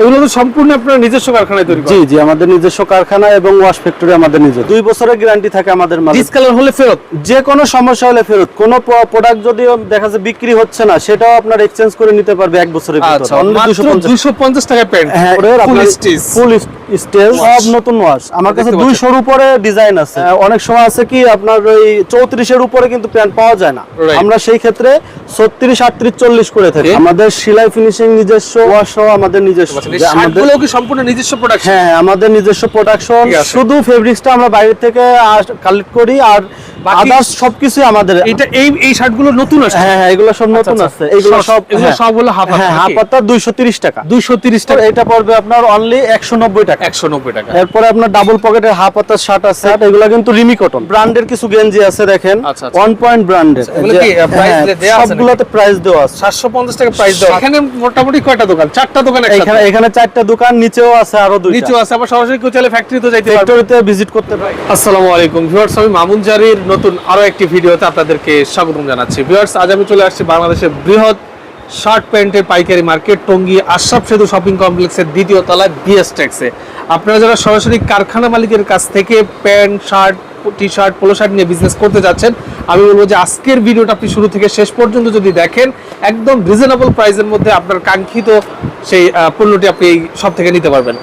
এগুলো তো সম্পূর্ণ আপনার নিজস্ব কারখানায় তৈরি জি জি আমাদের নিজস্ব কারখানা এবং ওয়াশ ফ্যাক্টরি আমাদের নিজের দুই বছরের গ্যারান্টি থাকে আমাদের মাঝে ডিসকালার হলে ফেরত? যে কোনো সমস্যা হলে ফেরত। কোনো প্রোডাক্ট যদি দেখা যাচ্ছে বিক্রি হচ্ছে না সেটাও আপনার এক্সচেঞ্জ করে নিতে পারবে এক বছরের ভিতরে। 250 টাকা pant full stitch full stage সব নতুন ওয়াশ আমার কাছে দুইশোর উপরে ডিজাইন আছে। অনেক সময় আছে কি আপনার ওই চৌত্রিশের উপরে কিন্তু প্যান্ট পাওয়া যায় না। আমরা সেই ক্ষেত্রে ছত্রিশ আটত্রিশ চল্লিশ করে থাকি। আমাদের সেলাই ফিনিশিং নিজস্ব ওয়াশ আমাদের নিজস্ব। এই আমাদের কি সম্পূর্ণ নিজস্ব প্রোডাকশন হ্যাঁ হ্যাঁ, আমাদের নিজস্ব প্রোডাকশন আছে। শুধু ফেব্রিক্সটা আমরা বাইরে থেকে কালেক্ট করি আর আদার্স সবকিছু আমাদের এটা এই এই শার্টগুলো নতুন আসছে হ্যাঁ হ্যাঁ এগুলো সব নতুন আচ্ছা, আছে। এগুলো সব- এগুলো হ্যাঁ, সব হলো হাফ হ্যাঁ হাফ নাকি? পাতা দুইশো তিরিশ টাকা। 230 তো টাকা। এটা পড়বে আপনার অনলি একশো নব্বই টাকা। 190 টাকা এরপরে আপনার ডাবল পকেটের হাফ হাতার শার্ট আছে। এগুলো কিন্তু রিমি কটন ব্র্যান্ডের কিছু গেঞ্জি আছে দেখেন। ওয়ান পয়েন্ট ব্র্যান্ডের? সবগুলোতে প্রাইস দেওয়া আছে। 750 টাকা প্রাইস দাও এখানে মোটামুটি কয়টা দোকান? চারটা দোকান এখানে এখানে চারটা দোকান নিচেও আছে আরও দুইটা। নিচু আছে আবার সরাসরি কেউ চাইলে ফ্যাক্টরিতে যাইতে ফ্যাক্টরিতে ভিজিট করতে পারি। আসসালামু আলাইকুম। ভিউয়ার্স আমি মামুন জারির নতুন আরও একটি ভিডিওতে আপনাদেরকে স্বাগতম জানাচ্ছি। ভিউয়ার্স আজ আমি চলে আসছি বাংলাদেশের বৃহৎ শার্ট প্যান্টের পাইকারি মার্কেট, টঙ্গী আশরাফ সেতু শপিং কমপ্লেক্সের দ্বিতীয় তলায় বিএস ট্যাক্সে। আপনারা যারা সরাসরি কারখানা মালিকের কাছ থেকে pant, shirt T shirt polo shirt নিয়ে বিজনেস করতে যাচ্ছেন, আমি বলব যে আজকের ভিডিওটা আপনি শুরু থেকে শেষ পর্যন্ত যদি দেখেন, একদম রিজনেবল প্রাইসের মধ্যে আপনার কাঙ্ক্ষিত সেই পণ্যটি আপনি এই সব থেকে নিতে পারবেন।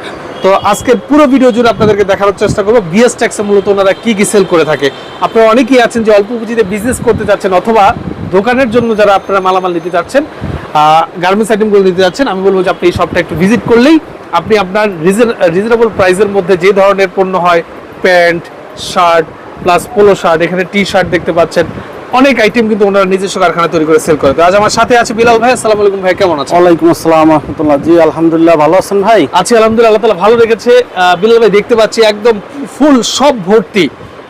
তো আজকের পুরো ভিডিও জুড়ে আপনাদেরকে দেখানোর চেষ্টা করব, বিএস ট্যাক্সে মূলত ওনারা কী কী সেল করে থাকে। আপনারা অনেকেই আছেন যে অল্প পুঁজিতে বিজনেস করতে যাচ্ছেন অথবা দোকানের জন্য যারা আপনারা মালামাল নিতে চাচ্ছেন গার্মেন্টস আইটেমগুলো নিতে যাচ্ছেন আমি বলব যে আপনি এই শপটা একটু ভিজিট করলেই আপনি আপনার রিজনেবল প্রাইসের মধ্যে যে ধরনের পণ্য হয় pant shirt plus polo shirt এখানে টি শার্ট দেখতে পাচ্ছেন। অনেক আইটেম কিন্তু ওনারা নিজস্ব কারখানা তৈরি করে সেল করে। তো আজ আমার সাথে আছে বিলাল ভাই আসসালামু আলাইকুম ভাই কেমন আছেন? ওয়ালাইকুম আসসালাম রহমতুল্লাহ। জি আলহামদুলিল্লাহ ভালো আছেন ভাই? আছি আলহামদুলিল্লাহ আল্লাহ তালা ভালো রেখেছে। বিলাল ভাই দেখতে পাচ্ছি একদম ফুল সব ভর্তি।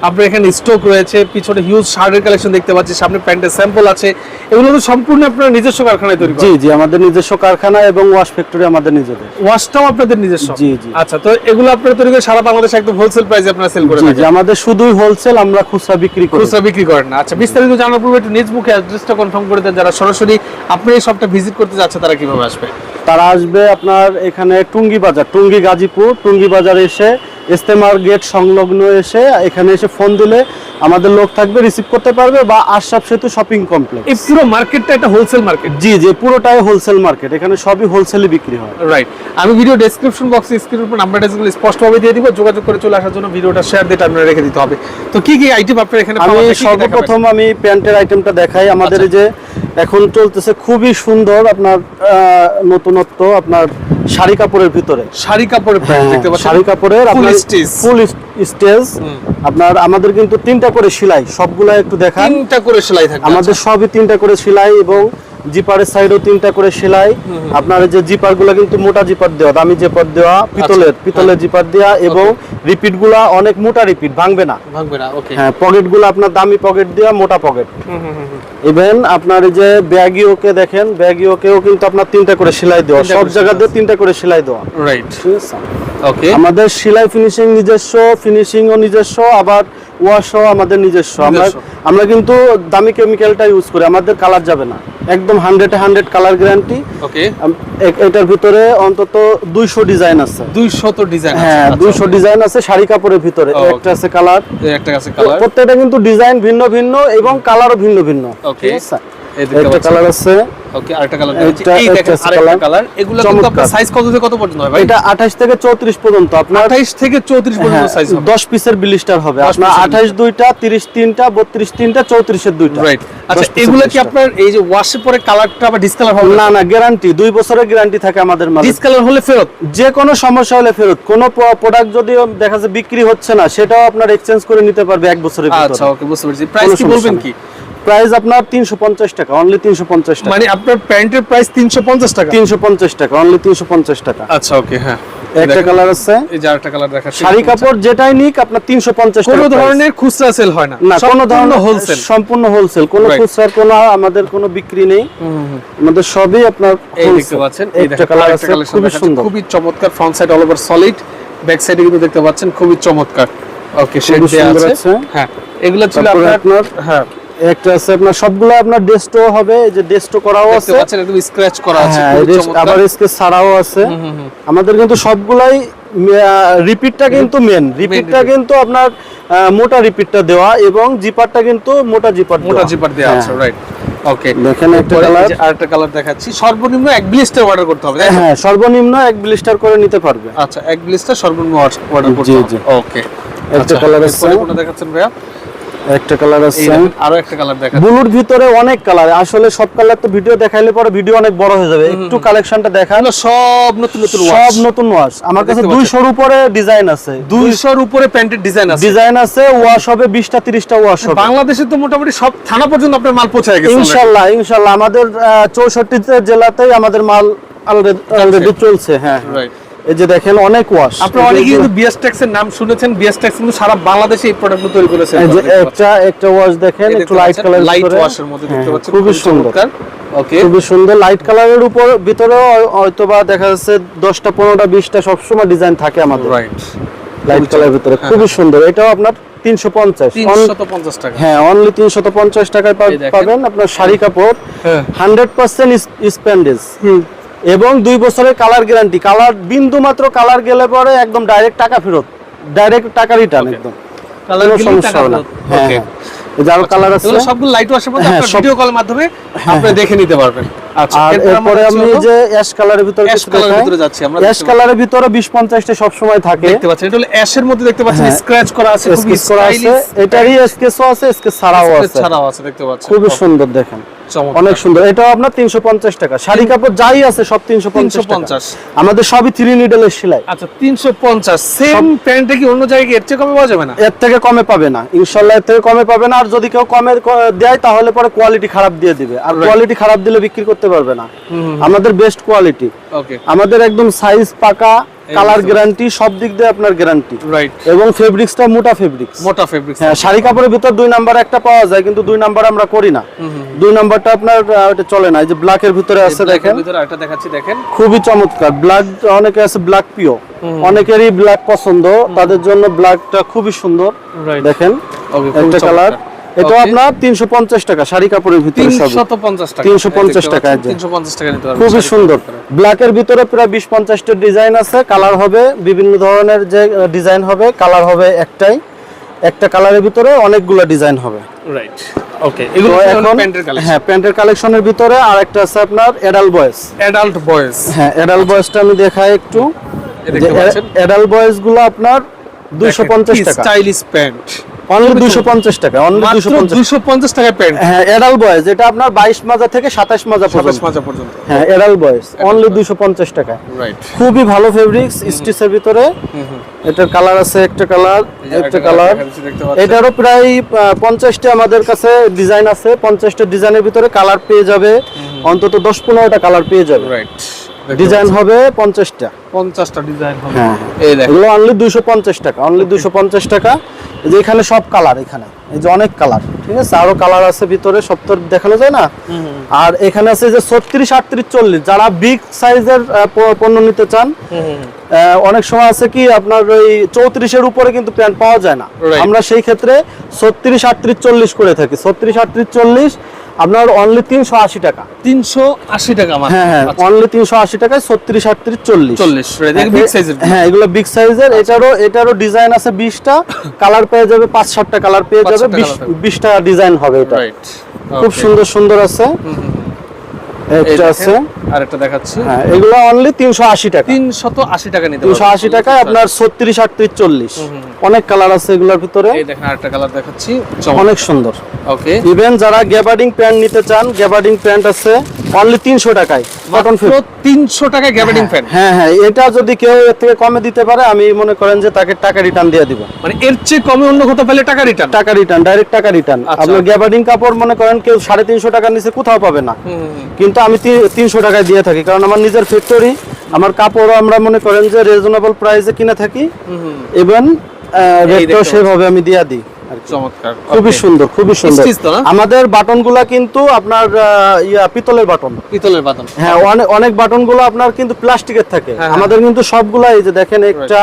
আপনার এখানে স্টক রয়েছে পিছনে হিউজ শার্টের কালেকশন দেখতে পাচ্ছি সামনে প্যান্টের স্যাম্পল আছে। এগুলো তো সম্পূর্ণ আপনার নিজস্ব কারখানায় তৈরি জি জি আমাদের নিজস্ব কারখানা এবং ওয়াশ ফ্যাক্টরি আমাদের নিজেদের। ওয়াশটাও আপনাদের নিজস্ব? জি, জি। আচ্ছা তো এগুলো আপনারা তৈরি করে সারা বাংলাদেশে একদম হোলসেল প্রাইসে আপনারা সেল করে জি থাকেন। আমাদের শুধুই হোলসেল আমরা খুচরা বিক্রি করি। খুচরা বিক্রি করেন না। আচ্ছা বিস্তারিত জানার পূর্বে একটু নিজ মুখে অ্যাড্রেসটা কনফার্ম করে দেন যারা সরাসরি আপনি এই শপটা ভিজিট করতে যাচ্ছে তারা কীভাবে আসবে? তারা আসবে আপনার এখানে টুঙ্গি বাজার টুঙ্গি গাজীপুর টুঙ্গি বাজার এসে ইস্তেমার গেট সংলগ্ন এসে এখানে এসে ফোন দিলে আমাদের লোক থাকবে রিসিভ করতে পারবে বা আশরাফ সেতু শপিং কমপ্লেক্স এই পুরো মার্কেটটা একটা হোলসেল মার্কেট জি জি পুরোটাই হোলসেল মার্কেট এখানে সবই হোলসেলে বিক্রি হয়। রাইট আমি ভিডিও ডেসক্রিপশন বক্সে স্ক্রিনের উপর নাম্বারটা যেগুলো স্পষ্টভাবে দিয়ে দিব। যোগাযোগ করে চলে আসার জন্য ভিডিওটা শেয়ার দিয়ে আপনারা রেখে দিতে হবে। তো কি কি আইটেম আপনার এখানে আমি সর্বপ্রথম আমি প্যান্টের আইটেমটা দেখাই। আমাদের এই যে এখন চলতেছে খুবই সুন্দর আপনার নতুনত্ব আপনার শাড়ি কাপড়ের ভিতরে। শাড়ি কাপড়ের হ্যাঁ, দেখতে পাচ্ছেন? শাড়ি কাপড়ের আপনার ফুল স্টেজ আপনার আমাদের কিন্তু তিনটা করে সেলাই সবগুলা একটু দেখান। তিনটা করে সেলাই থাকে আমাদের সবই তিনটা করে সেলাই এবং জিপারের সাইডও তিনটা করে সেলাই। আপনার যে জিপারগুলা কিন্তু মোটা জিপার দেওয়া দামি জিপার দেওয়া পিতলের পিতলের জিপার দেওয়া এবং রিপিটগুলা অনেক মোটা রিপিট ভাঙবে না। আচ্ছা, ভাঙবে না ওকে। হ্যাঁ পকেটগুলো আপনার দামি পকেট দেওয়া মোটা পকেট। ইভেন আপনার এই যে ব্যাগি ওকে দেখেন ব্যাগি ওকেও কিন্তু আপনার তিনটা করে সেলাই দেওয়া সব জায়গাতে তিনটা করে সেলাই দেওয়া। রাইট ওকে আমাদের সেলাই ফিনিশিং নিজস্ব ফিনিশিং ও নিজস্ব আবার ওয়াশও আমাদের নিজস্ব। আমরা আমরা কিন্তু দামি কেমিক্যালটা ইউজ করি আমাদের কালার যাবে না। একদম hundred hundred colour guarantee okay এটার ভিতরে অন্তত দুইশো ডিজাইন আছে। 200 তো ডিজাইন হ্যাঁ আচ্ছা, দুইশো ডিজাইন আছে শাড়ি কাপড়ের ভিতরে। একটা আছে কালার একটা আছে কালার প্রত্যেকটা কিন্তু ডিজাইন ভিন্ন ভিন্ন এবং কালারও ভিন্ন ভিন্ন. ঠিক আছে? একটা কালার আছে। ওকে আরেকটা কালার এইটা এই একটা দেখেন আছে আরেকটা কালার এগুলো কিন্তু আপনার সাইজ কত থেকে কত পর্যন্ত হয় ভাই? এটা আঠাশ থেকে চৌত্রিশ পর্যন্ত। আপনার 28 থেকে 34 পর্যন্ত হ্যাঁ, সাইজ হবে। দশ পিসের বিলিস্টার হবে। আপনার পিসের আঠাশ দুইটা তিরিশ তিনটা বত্রিশ তিনটা চৌত্রিশের দুইটা। রাইট আচ্ছা এগুলো কি আপনার এই যে ওয়াশের পরে কালারটা আবার ডিসকালার হবে? না না গ্যারান্টি দুই বছরের গ্যারান্টি থাকে আমাদের ডিসকালার হলে ফেরত? যে কোনো সমস্যা হলে ফেরত। কোনো প্রোডাক্ট যদি দেখা যায় বিক্রি হচ্ছে না সেটাও আপনার এক্সচেঞ্জ করে নিতে পারবে এক বছরের আচ্ছা ওকে বুঝতে পেরেছি। প্রাইস কি বলবেন কি? প্রাইস আপনার তিনশো পঞ্চাশ টাকা অনলি তিনশো পঞ্চাশ টাকা। মানে আপনার প্যান্টের প্রাইস 350 টাকা? তিনশো পঞ্চাশ টাকা অনলি তিনশো পঞ্চাশ টাকা। আচ্ছা ওকে হ্যাঁ। একটা কালার আছে। এই যে আরেকটা কালার দেখাচ্ছি। শাড়ি কাপড় যেটাই নিক আপনার তিনশো পঞ্চাশ কোনো ধরনের খুচরা সেল হয় না। না কোনো ধরনের হোলসেল সম্পূর্ণ হোলসেল কোনো কোনো আমাদের কোনো বিক্রি নেই। আমাদের সবই আপনার এই দেখতে। পাচ্ছেন এই একটা কালার আছে খুবই সুন্দর। খুবই চমৎকার front side all over solid back সাইডে কিন্তু দেখতে পাচ্ছেন খুবই চমৎকার। ওকে শেড দেয়া আছে। হ্যাঁ এগুলো ছিল আপনার হ্যাঁ। একটা আছে আপনার সবগুলো আপনার ডেস্টো হবে এই যে ডেস্টো করাও আছে। একদম স্ক্র্যাচ করা আছে হ্যাঁ। আবার স্কেচ ছাড়াও আছে। আমাদের কিন্তু সবগুলাই রিপিটটা কিন্তু মেন রিপিটটা কিন্তু আপনার মোটা রিপিটটা দেওয়া এবং জিপারটা কিন্তু মোটা জিপার মোটা জিপার দেওয়া আছে হ্যাঁ। রাইট ওকে দেখেন একটা কালার আরেকটা কালার দেখাচ্ছি সর্বনিম্ন এক ব্লিস্টার অর্ডার করতে হবে হ্যাঁ সর্বনিম্ন এক ব্লিস্টার করে নিতে পারবে। আচ্ছা এক ব্লিস্টার সর্বনিম্ন অর্ডার করতে হবে। জি। ওকে একটা colour আছে। কোনটা দেখাচ্ছেন ভাইয়া? একটা কালার আছে। আরও একটা কালার দেখাচ্ছি। ব্লুর ভিতরে অনেক কালার আসলে সব কালার তো ভিডিও দেখাইলে পরে ভিডিও অনেক বড় হয়ে যাবে। একটু কালেকশনটা দেখান। সব নতুন নতুন সব নতুন ওয়াশ আমার কাছে দেখতে দুইশোর উপরে ডিজাইন আছে। 200 এর উপরে প্যান্টের ডিজাইন আছে। ডিজাইন আছে ওয়াশ হবে তিরিশটা ওয়াশ হবে। বাংলাদেশে তো মোটামুটি সব থানা পর্যন্ত আপনার মাল পৌঁছায় গেছে। already। ইনশাল্লাহ ইনশাল্লাহ। আমাদের চৌষট্টি জেলাতেই আমাদের মাল অলরেডি চলছে হ্যাঁ। Right. এই যে দেখেন অনেক ওয়াশ আপনারা অনেকেই কিন্তু বিএসটেক্স এর নাম শুনেছেন বিএসটেক্স কিন্তু সারা বাংলাদেশে এই প্রোডাক্টগুলো তৈরি করেছে। এই যে একটা একটা ওয়াশ দেখেন একটু লাইট কালার লাইট ওয়াশের মধ্যে দেখতে পাচ্ছেন খুবই সুন্দর। ওকে খুবই সুন্দর লাইট কালারের উপর ভিতরেও হয়তো বা দেখা যাচ্ছে দশটা পনেরোটা বিশটা সবসময় ডিজাইন থাকে আমাদের। রাইট লাইট কালারের ভিতরে খুবই সুন্দর। এটাও আপনার তিনশো পঞ্চাশ। 350 টাকা। হ্যাঁ অনলি তিনশত পঞ্চাশ টাকায়। পাবেন আপনার শাড়ি কাপড়। হ্যাঁ। হান্ড্রেড পার্সেন্ট স্প্যান্ডেজ এবং দুই বছরের কালার গ্যারান্টি কালার বিন্দু মাত্র কালার গেলে পরে একদম ডাইরেক্ট টাকা ফেরত। ডাইরেক্ট টাকা রিটার্ন একদম। কালার সমস্যা হবে না। হ্যাঁ ওকে হ্যাঁ। কালার আছে সবগুলো লাইট ওয়াশের হ্যাঁ, ভিডিও কল মাধ্যমে আপনি দেখে নিতে পারবেন। আচ্ছা আর এরপর এরপরে আমরা আমি হচ্ছে যে অ্যাশ কালারের ভিতরে অ্যাশ কালারের ভিতরে যাচ্ছি আমরা অ্যাশ কালারের ভিতরে বিশ পঞ্চাশটা সব সময় থাকে। দেখতে পাচ্ছেন এটা হলো অ্যাশের মধ্যে দেখতে পাচ্ছেন। স্ক্র্যাচ করা আছে খুবই স্কেচ করা আছে স্টাইলিশ এটারই স্কেচও আছে স্কেচ ছাড়াও আছে। ছাড়াও আছে দেখতে পাচ্ছেন। খুবই সুন্দর দেখেন। অনেক সুন্দর। এটাও আপনার তিনশো পঞ্চাশ টাকা। শাড়ি কাপড় যাই আছে সব তিনশো পঞ্চাশ আমাদের সবই থ্রি নিডেলের সেলাই। আচ্ছা 350 সেম প্যান্টটা কি অন্য জায়গায় এর চেয়ে কমে পাওয়া যাবে না? এর থেকে কমে পাবে না। ইনশাল্লাহ এর থেকে কমে পাবে না। আর যদি কেউ কমে দেয় তাহলে পরে কোয়ালিটি খারাপ দিয়ে দিবে। আর কোয়ালিটি খারাপ দিলে বিক্রি করতে পারবে না। আমাদের বেস্ট কোয়ালিটি আমাদের একদম সাইজ পাকা কালার গ্যারান্টি সব দিক দিয়ে আপনার গ্যারান্টি রাইট এবং ফেব্রিক্সটা মোটা ফেব্রিক্স মোটা ফেব্রিক্স হ্যাঁ শাড়ি কাপড়ের ভিতর দুই নাম্বার একটা পাওয়া যায় কিন্তু দুই নাম্বার আমরা করি না। দুই নাম্বারটা আপনার ওটা চলে না এই যে ব্ল্যাকের ভিতরে আছে দেখেন। ভিতরে একটা দেখাচ্ছি দেখেন। খুবই চমৎকার। ব্ল্যাক অনেকে আছে ব্ল্যাক পিও অনেকেরই ব্ল্যাক পছন্দ তাদের জন্য ব্ল্যাকটা খুবই সুন্দর। রাইট দেখেন ওকে একটা কালার এটা আপনার তিনশো পঞ্চাশ টাকা শাড়ি কাপড়ের ভিতরে সব। 350 টাকা। 350 টাকা, 350 টাকা নিতে পারবেন খুবই সুন্দর। কাপড়ের। ব্ল্যাকের ভিতরে প্রায় বিশ পঞ্চাশটা ডিজাইন আছে কালার হবে বিভিন্ন ধরনের যে ডিজাইন হবে কালার হবে একটাই। একটা কালারের ভিতরে অনেকগুলো ডিজাইন হবে। রাইট ওকে এগুলো প্যান্টের কালেকশন হ্যাঁ প্যান্টের কালেকশনের ভিতরে আর একটা আছে আপনার এডাল বয়েস অ্যাডাল্ট বয়েজ হ্যাঁ এডাল বয়েসটা আমি দেখাই একটু। এ দেখতে পাচ্ছেন। এডাল বয়েসগুলো আপনার দুইশো পঞ্চাশ টাকা। স্টাইলিশ প্যান্ট অনলি টাকা অনলি দুইশো মাত্র পঞ্চাশ 250 টাকায় প্যান্ট হ্যাঁ এডাল বয়েস এটা আপনার মাজা থেকে সাতাশ মাজা 27 মাজা পর্যন্ত। হ্যাঁ এডাল অনলি পঞ্চাশ টাকা। রাইট খুবই ভালো ফেব্রিক্স স্টিচের ভিতরে। এটার কালার আছে একটা কালার একটা কালার এটারও প্রায় পঞ্চাশটা আমাদের কাছে ডিজাইন আছে। পঞ্চাশটা ডিজাইনের ভিতরে কালার পেয়ে যাবে। অন্তত দশ পনেরোটা কালার পেয়ে যাবে। রাইট ডিজাইন হবে পঞ্চাশটা। 50টা ডিজাইন হবে। হ্যাঁ এই দেখেন। এগুলো অনলি দুইশো পঞ্চাশ টাকা অনলি দুইশো পঞ্চাশ টাকা। এই যে এখানে সব কালার এখানে। এই যে অনেক কালার ঠিক আছে? আরও কালার আছে ভিতরে সব তো দেখানো যায় না? আর এখানে আছে যে ছত্রিশ আটত্রিশ চল্লিশ যারা বিগ সাইজের পণ্য নিতে চান অনেক সময় আছে কি আপনার ওই চৌত্রিশের উপরে কিন্তু প্যান্ট পাওয়া যায় না। আমরা সেই ক্ষেত্রে ছত্রিশ আটত্রিশ চল্লিশ করে থাকি। ছত্রিশ আটত্রিশ চল্লিশ আপনার অনলি তিনশো আশি টাকা। 380 টাকা হ্যাঁ হ্যাঁ আচ্ছা, অনলি তিনশো আশি টাকায় ছত্রিশ আটত্রিশ চল্লিশ। 40 right, এগুলো big size এর। হ্যাঁ এগুলো বিগ সাইজের এটারও এটারও ডিজাইন আছে বিশটা। কালার পেয়ে যাবে পাঁচ সাতটা কালার পেয়ে যাবে। বিশটা ডিজাইন হবে এটা। খুব সুন্দর সুন্দর আছে। একটা আছে। আর একটা দেখাচ্ছি। হ্যাঁ এগুলো অনলি তিনশো আশি টাকা। 380 টাকা নিতে তিনশো পারবেন। আশি টাকায় আপনার ছত্রিশ আটত্রিশ চল্লিশ। অনেক কালার আছে এগুলোর ভিতরে। এই দেখেন আরেকটা কালার দেখাচ্ছি। অনেক সুন্দর। ওকে। ইভেন যারা গ্যাবার্ডিং প্যান্ট নিতে চান গ্যাবার্ডিং প্যান্ট আছে অনলি তিনশো টাকায় কটন মাত্র 300 টাকা গ্যাবার্ডিং ফ্যান হ্যাঁ হ্যাঁ এটা যদি কেউ এর থেকে কমে দিতে পারে আমি মনে করেন যে তাকে টাকা রিটার্ন দিয়ে দিব। মানে এর চেয়ে কমে অন্য কোথাও পেলে টাকা রিটার্ন টাকা রিটার্ন ডাইরেক্ট টাকা রিটার্ন আচ্ছা। আপনার গ্যাবার্ডিং কাপড় মনে করেন কেউ সাড়ে তিনশো টাকার নিচে কোথাও পাবে না। কিন্তু আমি তিনশো টাকায় দিয়ে থাকি। কারণ আমার নিজের ফ্যাক্টরি আমার কাপড় আমরা মনে করেন যে রিজনেবল প্রাইসে কিনে থাকি। ইভেন রেটটাও সেভাবে আমি দিয়ে দিই। চমৎকার। খুবই. সুন্দর খুবই সুন্দর? আমাদের বাটনগুলা কিন্তু আপনার ইয়া পিতলের বাটন। পিতলের বাদন হ্যাঁ অনেক অনেক বাটনগুলো আপনার কিন্তু প্লাস্টিকের থাকে। হ্যাঁ, আমাদের কিন্তু সবগুলা এই যে দেখেন একটা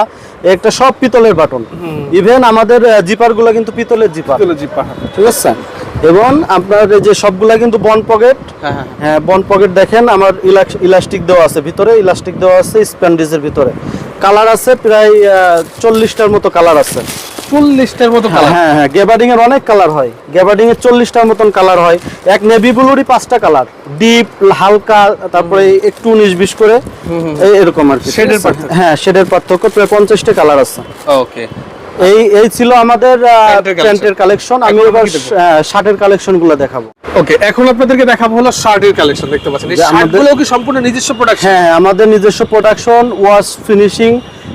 একটা সব পিতলের বাটন। ইভেন আমাদের জিপারগুলা কিন্তু পিতলের জিপার। পিতলের জিপা ঠিক আছে? এবং আপনার যে সবগুলা কিন্তু বন পকেট। হ্যাঁ হ্যাঁ। হ্যাঁ বন পকেট দেখেন আমার ইলাস্টিক দেওয়া আছে ভিতরে ইলাস্টিক দেওয়া আছে স্প্যান্ডিজের ভিতরে। কালার আছে প্রায় চল্লিশটার মতো কালার আছে। চল্লিশটার মতো হ্যাঁ হ্যাঁ এর অনেক কালার হয়। এর চল্লিশটার মতন কালার হয়। এক নেভি ব্লুরই পাঁচটা কালার ডিপ হালকা তারপরে একটু উনিশ বিশ করে। এই- এরকম আর কি? পার্থক্য। হ্যাঁ শেডের পার্থক্য। প্রায় পঞ্চাশটা কালার আছে। ওকে এই এই ছিল আমাদের প্যান্টের কালেকশন আমি এবার শার্টের কালেকশনগুলো দেখাবো। ওকে এখন আপনাদেরকে দেখাবো হলো শার্টের কালেকশন দেখতে পাচ্ছেন। এই শার্টগুলো কি সম্পূর্ণ নিজস্ব প্রোডাকশন হ্যাঁ আমাদের নিজস্ব প্রোডাকশন ওয়াশ ফিনিশিং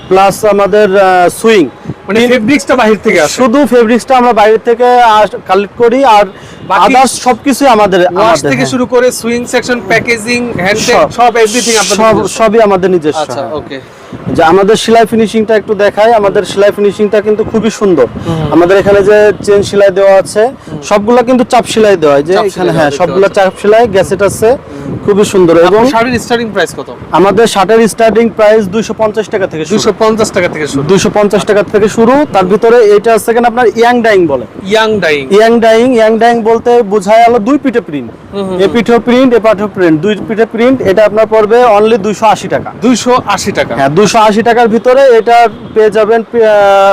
প্লাস আমাদের সুইং মানে ফেব্রিক্সটা বাহির থেকে আসে শুধু ফেব্রিক্সটা আমরা বাইরে থেকে কালেক্ট করি আর আদার্স সবকিছুই আমাদের ওয়াশ থেকে হ্যাঁ। শুরু করে সুইং সেকশন প্যাকেজিং হ্যান্ড সব। এভরিথিং আপনাদের। সবই আমাদের নিজস্ব আচ্ছা হ্যাঁ। ওকে যে আমাদের সেলাই ফিনিশিংটা একটু দেখাই আমাদের সেলাই ফিনিশিংটা কিন্তু খুবই সুন্দর। আমাদের এখানে যে চেন সেলাই দেওয়া আছে সবগুলা কিন্তু চাপ সেলাই দেওয়া হয়। যে এখানে হ্যাঁ সবগুলা চাপ সেলাই গ্যাসেট আছে খুবই সুন্দর। এবং শার্টের স্টার্টিং প্রাইস কত? আমাদের শার্টের স্টার্টিং প্রাইস দুইশো পঞ্চাশ টাকা থেকে 250 টাকা থেকে শুরু। দুইশো পঞ্চাশ টাকা থেকে শুরু। তার ভিতরে এটা আছে কেন আপনার ইয়াং ডাইং বলে। Yarn dyeing. Yarn dyeing yarn dyeing বলতে বোঝায় হলো দুই পিঠে প্রিন্ট এ পিঠে প্রিন্ট এ পাঠে প্রিন্ট দুই পিঠে প্রিন্ট এটা আপনার পড়বে অনলি দুইশো আশি টাকা। 280 টাকা। হ্যাঁ দুশো আশি টাকার ভিতরে এটা পেয়ে যাবেন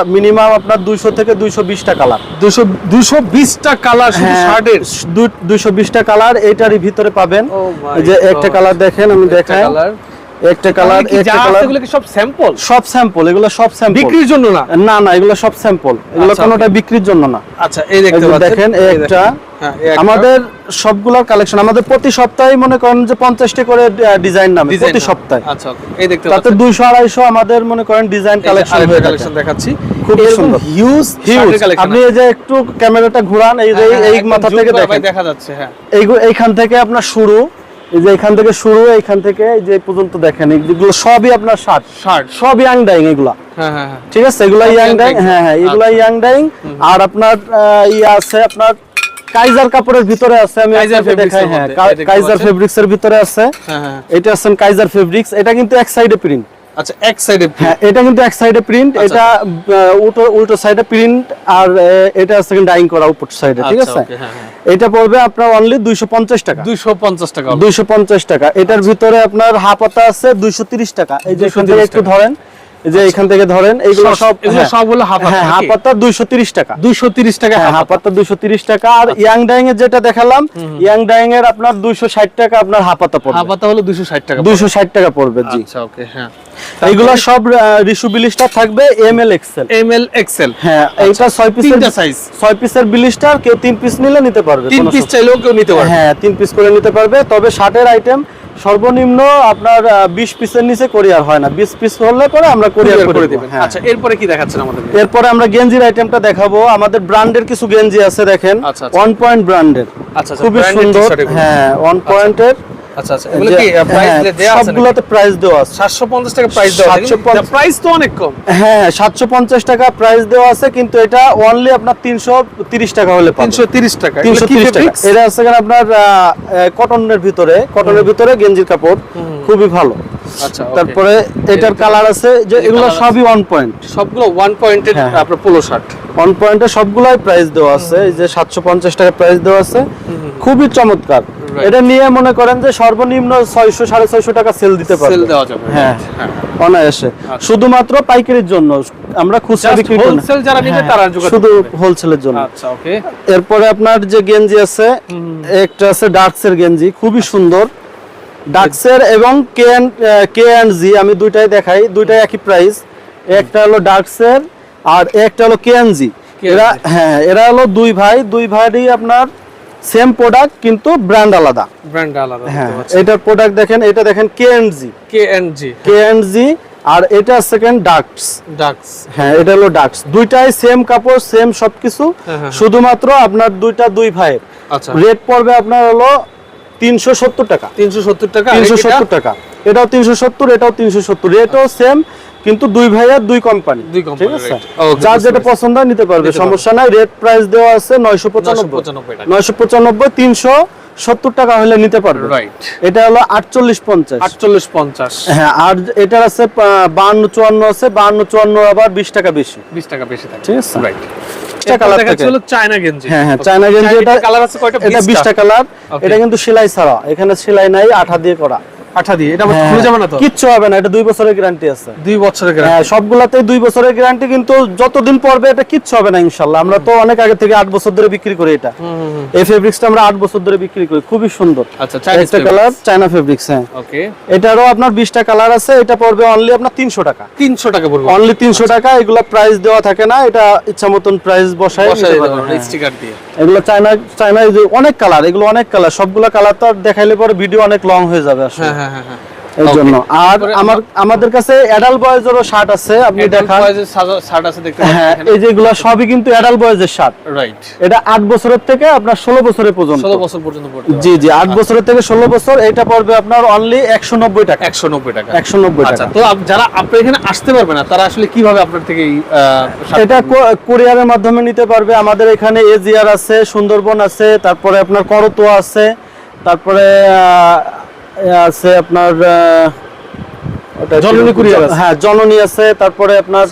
মিনিমাম আপনার দুশো থেকে দুইশো বিশটা কালার দুশো দুশো বিশটা কালার হ্যাঁ, শার্টের? দুইশো বিশটা কালার এইটারই ভিতরে পাবেন। Oh যে একটা কালার দেখেন আমি দেখাই। একটা কালার একটা কালার এগুলো কি সব স্যাম্পল সব স্যাম্পল এগুলো সব স্যাম্পল বিক্রির জন্য না? না না এগুলো সব স্যাম্পল এগুলো আচ্ছা, কোনোটা বিক্রির জন্য না। আচ্ছা এই দেখতে পাচ্ছেন। দেখেন এই একটা। হ্যাঁ, একটা। আমাদের সবগুলোর কালেকশন আমাদের প্রতি সপ্তাহে মনে করেন যে করে ডিজাইন নামে প্রতি সপ্তাহে। আচ্ছা এই দেখতে তাতে পাচ্ছেন। দুইশো আড়াইশো আমাদের মনে করেন ডিজাইন কালেকশন হয়ে কালেকশন দেখাচ্ছি। খুব সুন্দর। হিউজ হিউজ আপনি এই যে একটু ক্যামেরাটা ঘুরান এই যে হ্যাঁ, এই মাথা থেকে দেখেন। দেখা যাচ্ছে হ্যাঁ। এই এইখান থেকে আপনার শুরু এই যে এখান থেকে শুরু এখান থেকে এই যে পর্যন্ত দেখেন এগুলো সবই আপনার শার্ট শার্ট সব ইয়াং ডাইং এগুলা। হ্যাঁ হ্যাঁ হ্যাঁ। ঠিক আছে? এগুলা ইয়াং ডাইং হ্যাঁ হ্যাঁ এগুলা ইয়াং ডাইং আর আপনার ইয়ে আছে আপনার কাইজার কাপড়ের ভিতরে আছে আমি দেখাই হ্যাঁ কাইজার পাচ্ছেন? ফেব্রিক্স এর ভিতরে আছে। এটা আছেন কাইজার ফেব্রিক্স এটা কিন্তু এক সাইডে প্রিন্ট আচ্ছা এক সাইডে হ্যাঁ এটা কিন্তু এক সাইডে প্রিন্ট আচ্ছা। এটা উল্টো উল্টো সাইডে প্রিন্ট আর এটা আছে ডাইং করা উপর সাইডে ঠিক আচ্ছা, আছে? হ্যাঁ, হ্যাঁ। এটা পড়বে আপনার অনলি দুইশো পঞ্চাশ টাকা। 250 টাকা হবে। দুইশো পঞ্চাশ টাকা। এটার ভিতরে আপনার আছে দুইশো তিরিশ টাকা। এই যে 230 একটু ধরেন যে এখান থেকে ধরেন এইগুলো সব- হ্যাঁ। হলো হাফ? হাফাতা দুইশো তিরিশ টাকা। 230 টাকা হ্যাঁ হাফ হাফাতা দুইশো তিরিশ টাকা। আর ইয়াং ডাইং এর যেটা দেখালাম ইয়াং ডাইং এর আপনার দুইশো ষাট টাকা আপনার হাফাতা হাফ পড়বে। হাতা হলো 260 টাকা দুইশো ষাট টাকা পড়বে জি। আচ্ছা ওকে হ্যাঁ। এইগুলো সব রিসু বিলিস্টার থাকবে M L XL M L XL হ্যাঁ এইটা ছয় পিসের তিনটা। ছয় পিসের বিলিস্টার কেউ পিস নিলে নিতে পারবে পিস চাইলেও কেউ নিতে পারবে। হ্যাঁ পিস করে নিতে পারবে। তবে শার্টের আইটেম সর্বনিম্ন আপনার বিশ পিসের নিচে কোরিয়ার হয় না। বিশ পিস হলে পরে আমরা কোরিয়ার করে হ্যাঁ। আচ্ছা এরপরে কি দেখাচ্ছেন আমাদের এরপরে আমরা গেঞ্জির আইটেমটা দেখাবো। আমাদের ব্র্যান্ডের কিছু গেঞ্জি আছে দেখেন। আচ্ছা, আচ্ছা। ওয়ান পয়েন্ট ব্র্যান্ডের আচ্ছা আচ্ছা খুবই সুন্দর। হ্যাঁ ওয়ান পয়েন্টের আচ্ছা আচ্ছা এগুলো কি প্রাইস দেয়া আছে সবগুলোতে প্রাইস দেওয়া আছে। 750 টাকা প্রাইস দেওয়া আছে প্রাইস তো অনেক কম। হ্যাঁ টাকা প্রাইস দেওয়া আছে কিন্তু এটা অনলি আপনার তিনশো তিরিশ টাকা হলে পাবেন। 330 টাকা টাকা। এটা আছে আপনার কটনের ভিতরে কটনের ভিতরে গেঞ্জির কাপড় খুবই ভালো। আচ্ছা তারপরে এটার কালার আছে যে এগুলো সবই ওয়ান পয়েন্ট সবগুলো ওয়ান পয়েন্টের হ্যাঁ। আপনার পোলো শার্ট ওয়ান পয়েন্টে সবগুলাই প্রাইস দেওয়া আছে। এই যে সাতশো পঞ্চাশ টাকা প্রাইস দেওয়া আছে। খুবই চমৎকার। এটা নিয়ে মনে করেন যে সর্বনিম্ন ছয়শো সাড়ে ছয়শো টাকা সেল দিতে সেল দেওয়া যাবে। হ্যাঁ। হ্যাঁ। অনায়াসে। শুধুমাত্র পাইকারির জন্য। আমরা খুচরা বিক্রি করি wholesale যারা নিবে হ্যাঁ, তারা শুধু হোলসেলের জন্য। আচ্ছা ওকে এরপরে আপনার যে গেঞ্জি আছে একটা আছে ডার্কসের গেঞ্জি। খুবই সুন্দর। ডার্কসের এবং কে কে অ্যান্ড জি আমি দুইটাই দেখাই। দুইটাই একই প্রাইস একটা হলো ডার্কসের আর একটা হলো কে এন জি K&G এরা হ্যাঁ এরা হলো দুই ভাই দুই ভাইরই আপনার সেম প্রোডাক্ট কিন্তু ব্র্যান্ড আলাদা। ব্র্যান্ড আলাদা হ্যাঁ এটার প্রোডাক্ট দেখেন এটা দেখেন K and G K and G K and G আর এটা সেকেন্ড ডার্কস ডাক্স হ্যাঁ এটা হলো ডাক্স দুইটাই সেম কাপড় সেম সবকিছু হ্যাঁ, হ্যাঁ। শুধুমাত্র আপনার দুইটা দুই ভাইয়ের। আচ্ছা। রেট পড়বে আপনার হলো তিনশো সত্তর টাকা। 370 টাকা আর তিনশো? সত্তর টাকা। এটাও তিনশো সত্তর এটাও তিনশো সত্তর। রেটও সেম কিন্তু দুই ভাইয়ার দুই কোম্পানি দুই company ঠিক আছে? যার যেটা পছন্দ হয় নিতে পারবে সমস্যা নাই। রেট প্রাইস দেওয়া আছে নয়শো পঁচানব্বই 995 টাকা। নয়শো পঁচানব্বই তিনশো সত্তর টাকা হলে নিতে পারবে। রাইট এটা হলো আটচল্লিশ পঞ্চাশ। আটচল্লিশ পঞ্চাশ। হ্যাঁ আর এটার আছে বাহান্ন চুয়ান্ন আছে বাহান্ন চুয়ান্ন আবার বিশ টাকা বেশি। বিশ টাকা বেশি থাকে। ঠিক আছে? রাইট হ্যাঁ হ্যাঁ. এটা কিন্তু সেলাই ছাড়া। এখানে সেলাই নাই আঠা দিয়ে করা। আঠা দিয়ে এটা হ্যাঁ, খুলে যাবে না তো? কিচ্ছু হবে না এটা দুই বছরের গ্যারান্টি আছে। দুই বছরের গ্যারান্টি হ্যাঁ দুই বছরের গ্যারান্টি কিন্তু যতদিন পরবে এটা কিচ্ছু হবে না আমরা তো অনেক আগে থেকে বছর ধরে বিক্রি করি এটা। এই ফেব্রিক্সটা আমরা বছর ধরে বিক্রি করি খুবই সুন্দর। আচ্ছা কালার চায়না ফেব্রিক্স হ্যাঁ। ওকে এটারও আপনার বিশটা কালার আছে এটা পড়বে অনলি আপনার তিনশো টাকা। 300 টাকা পড়বে। অনলি তিনশো টাকা এগুলা প্রাইস দেওয়া থাকে না এটা ইচ্ছা মতন প্রাইস বসায় হ্যাঁ। স্টিকার দিয়ে। এগুলো চায়না চায়না অনেক কালার এগুলো অনেক কালার সবগুলো কালার তো আর দেখাইলে পরে ভিডিও অনেক লং হয়ে যাবে আসলে। হ্যাঁ হ্যাঁ হ্যাঁ। এই জন্য। আর আমার আমাদের কাছে অ্যাডাল্ট বয়েজেরও শার্ট আছে আপনি দেখান। শার্ট আছে দেখতে হ্যাঁ এই যেগুলো সবই কিন্তু অ্যাডাল্ট বয়েজের শার্ট রাইট এটা আট বছরের থেকে আপনার ষোলো বছরের পর্যন্ত। 16 বছর পর্যন্ত পড়তে জি জি আট বছরের থেকে ষোলো বছর এটা পড়বে আপনার অনলি একশো নব্বই টাকা। 190 টাকা। একশো নব্বই আচ্ছা তো যারা আপনার এখানে আসতে পারবে না তারা আসলে কীভাবে আপনার থেকে এটা কোরিয়ারের মাধ্যমে নিতে পারবে। আমাদের এখানে এজিআর আছে সুন্দরবন আছে তারপরে আপনার করতোয়া আছে তারপরে আছে আপনার আহ, ওটা কি- জননী কুরিয়ার আছে। হ্যাঁ জননী আছে তারপরে আপনার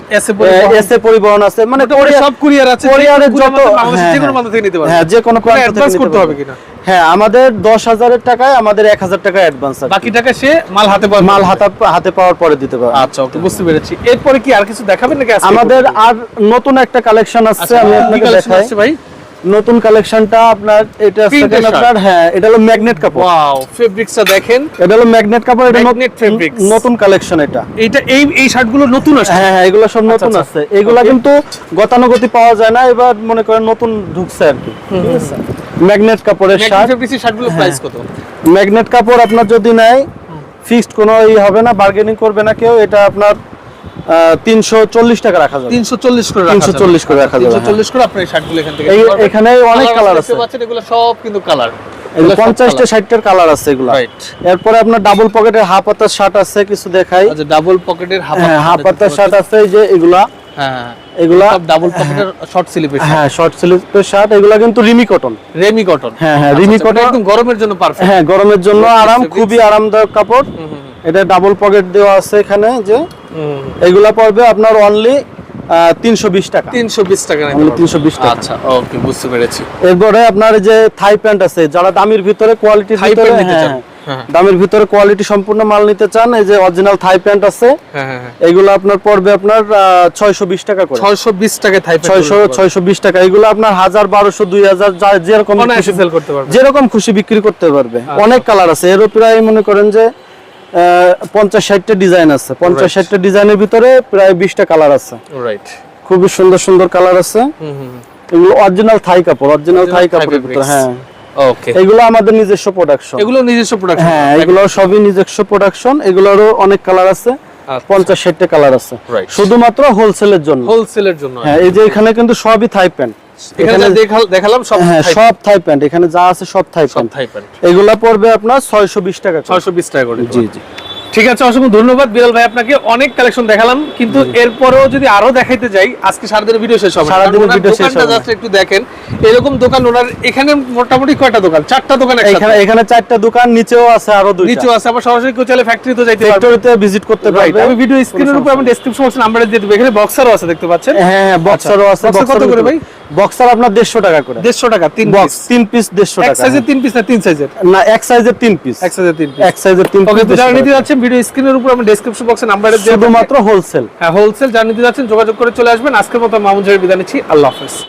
এসএ পরিবহন। আছে মানে সব কুরিয়ার আছে কোরিয়ারের যত যে কোনো হ্যাঁ, প্রান্ত থেকে নিতে পারবে। হ্যাঁ যে কোনো প্রান্ত থেকে অ্যাডভান্স করতে হবে কিনা? হ্যাঁ আমাদের দশ হাজারের টাকায় আমাদের এক হাজার টাকা অ্যাডভান্স আছে। বাকি টাকা সে মাল হাতে পাবে মাল হাতে হাতে পাওয়ার পরে দিতে পারবে। আচ্ছা ওকে বুঝতে পেরেছি। এরপরে কি আর কিছু দেখাবেন নাকি আমাদের আর নতুন একটা কালেকশন আসছে আচ্ছা, আমি আপনাকে দেখাই। ভাই? নতুন কালেকশনটা আপনার এটা shirt। আপনার হ্যাঁ এটা হলো ম্যাগনেট কাপড়। ওয়াও ফেব্রিক্সটা দেখেন। এটা হলো ম্যাগনেট কাপড় এটা নত- fabrics। নতুন কালেকশন এটা। এইটা এই এই শার্টগুলো নতুন আসছে? হ্যাঁ হ্যাঁ এগুলো সব নতুন আচ্ছা। আছে এগুলা কিন্তু গতানুগতি পাওয়া যায় না এবার মনে করেন নতুন ঢুকছে আর কি। ঠিক আছে ম্যাগনেট কাপড়ের শার্ট ফেব্রিক্সের শার্টগুলো। প্রাইস কত? ম্যাগনেট কাপড় আপনার যদি নেয় ফিক্সড কোনো ই হবে না বার্গেনিং করবে না কেউ এটা আপনার তিনশো চল্লিশ টাকা রাখা যাবে। 340 করে রাখা 340 করে রাখা যাবে, 340 করে আপনি এই শার্টগুলো এখান থেকে। এখানে অনেক কালার দেখতে আছে। পাচ্ছেন? এগুলো সব কিন্তু কালার। পঞ্চাশটা ষাটটার কালার আছে এগুলা। এরপরে আপনার ডাবল পকেটের হাফ হাতার শার্ট আছে কিছু দেখাই। আচ্ছা ডাবল পকেটের হাফ হ্যাঁ হাতার শার্ট আছে যে এগুলা। হ্যাঁ এগুলা ডাবল পকেটের শর্ট স্লিপের হ্যাঁ। শর্ট। স্লিপের শার্ট এগুলা কিন্তু রিমি কটন। Remi cotton. হ্যাঁ হ্যাঁ রিমি কটন। একদম গরমের জন্য পারফেক্ট হ্যাঁ গরমের জন্য আরাম খুবই আরামদায়ক কাপড়। এটা ডাবল পকেট দেওয়া আছে এখানে যে এগুলা পড়বে আপনার অনলি তিনশো বিশ টাকা। 320 টাকা নিতে Only পারবেন। 320 টাকা। আচ্ছা ওকে বুঝতে পেরেছি। এরপরে আপনার যে থাই প্যান্ট আছে যারা দামির ভিতরে কোয়ালিটির Thigh ভিতরে pant নিতে হ্যাঁ। হ্যাঁ। দামের ভিতরে কোয়ালিটি সম্পূর্ণ মাল নিতে চান এই যে অরিজিনাল থাই প্যান্ট আছে হ্যাঁ এগুলো আপনার পড়বে আপনার ছয়শো বিশ টাকা করে। 620 টাকায় থাই ছয়শো ছয়শো বিশ টাকা। এগুলো আপনার হাজার বারোশো দুই হাজার যেরকম খুশি- সেল করতে যেরকম খুশি বিক্রি করতে পারবে। অনেক কালার আছে। এরও প্রায় মনে করেন যে পঞ্চাশ ষাটটা ডিজাইন আছে। পঞ্চাশ. ষাটটা ডিজাইনের ভিতরে প্রায় বিশটা কালার আছে। রাইট খুবই সুন্দর সুন্দর কালার আছে। এগুলো অরিজিনাল থাই কাপড় অরিজিনাল থাই কাপড়ের ভিতরে হ্যাঁ। ওকে এগুলো আমাদের নিজস্ব প্রোডাকশন এগুলো নিজস্ব প্রোডাকশন হ্যাঁ এগুলো সবই নিজস্ব প্রোডাকশন এগুলোরও অনেক কালার আছে। আচ্ছা। পঞ্চাশ ষাটটা কালার আছে। শুধুমাত্র হোলসেলের জন্য। হোলসেলের জন্য হ্যাঁ এই যে এখানে কিন্তু সবই থাই প্যান্ট এখানে দেখালাম সব হ্যাঁ সব থাই প্যান্ট এখানে যা আছে সব থাই প্যান্ট থাই প্যান্ট এগুলা পড়বে আপনার ছয়শো বিশ টাকা 620 টাকা করে। জি জি। ঠিক আছে অসংখ্য ধন্যবাদ। বিলাল ভাই আপনাকে অনেক কালেকশন দেখালাম কিন্তু এরপরেও যদি আরও দেখাইতে যাই আজকে সারাদিনের ভিডিও শেষ হবে সারাদিনের কারণ শেষ হবে। না। একটু দেখেন এরকম দোকান ওনার এখানে মোটামুটি কয়টা দোকান? চারটা দোকান এখানে এখানে চারটা দোকান নিচেও আছে আরও দুইটা। নিচেও আছে আবার সরাসরি কেউ চাইলে ফ্যাক্টরিতে যাইতে পারবে ফ্যাক্টরিতে ভিজিট করতে রাইট পারবে আমি ভিডিও স্ক্রিনের উপর আমি ডেসক্রিপশন বক্সে নাম্বারে দিয়ে দেব। এখানে বক্সারও আছে দেখতে পাচ্ছেন? হ্যাঁ হ্যাঁ বক্সারও আছে boxer কত করে ভাই? বক্সার আপনার দেড়শো টাকা করে। 150 টাকা তিন বক্স তিন পিস দেড়শো টাকা। সাইজের তিন পিস না তিন সাইজের না এক সাইজের তিন পিস এক সাইজের তিন এক সাইজের তিন পিস যারা নিতে যাচ্ছেন ভিডিও স্ক্রিনের উপর আমি ডেসক্রিপশন বক্সে নাম্বারে দিয়ে দেব। শুধুমাত্র হোলসেল হ্যাঁ হোলসেল যারা নিতে যাচ্ছেন যোগাযোগ করে চলে আসবেন। আজকের মতো মামুন বিদায় নিচ্ছি। আল্লাহ হাফেজ।